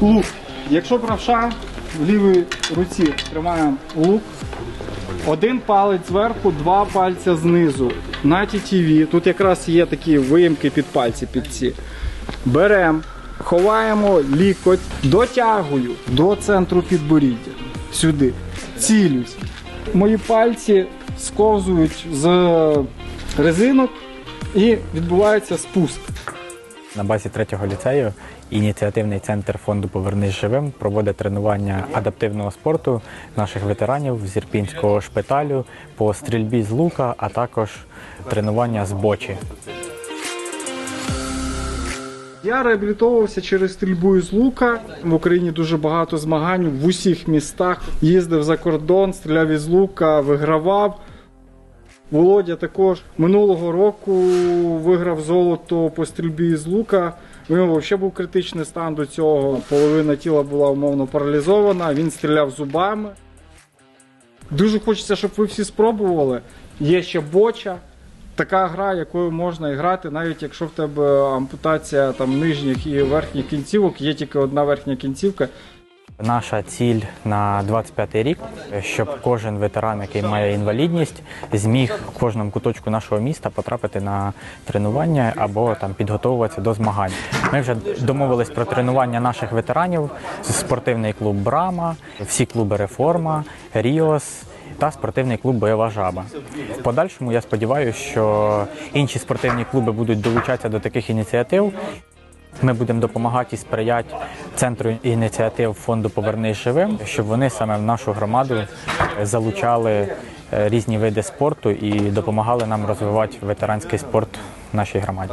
Лук. Якщо правша, в лівій руці тримаємо лук. Один палець зверху, два пальця знизу. На тітіві. Тут якраз є такі виїмки під пальці під ці. Беремо, ховаємо лікоть, дотягую до центру підборіддя. Сюди. Цілюсь. Мої пальці сковзують з резинок і відбувається спуск. На базі третього ліцею ініціативний центр фонду Повернись живим проводить тренування адаптивного спорту наших ветеранів з Ірпінського шпиталю по стрільбі з лука, а також тренування з бочі. Я реабілітовувався через стрільбу із лука. В Україні дуже багато змагань в усіх містах. Їздив за кордон, стріляв із лука, вигравав. Володя також минулого року виграв золото по стрільбі з лука. Нього взагалі був критичний стан до цього. Половина тіла була умовно паралізована, він стріляв зубами. Дуже хочеться, щоб ви всі спробували. Є ще боча. Така гра, якою можна грати, навіть якщо в тебе ампутація там нижніх і верхніх кінцівок, є тільки одна верхня кінцівка. Наша ціль на 25-й рік, щоб кожен ветеран, який має інвалідність, зміг в кожному куточку нашого міста потрапити на тренування або там підготовуватися до змагань. Ми вже домовились про тренування наших ветеранів. Спортивний клуб Брама, всі клуби Реформа, Ріос. Та спортивний клуб Бойова жаба. В подальшому я сподіваюся, що інші спортивні клуби будуть долучатися до таких ініціатив. Ми будемо допомагати і сприяти центру ініціатив фонду Повернись живим, щоб вони саме в нашу громаду залучали е, різні види спорту і допомагали нам розвивати ветеранський спорт в нашій громаді.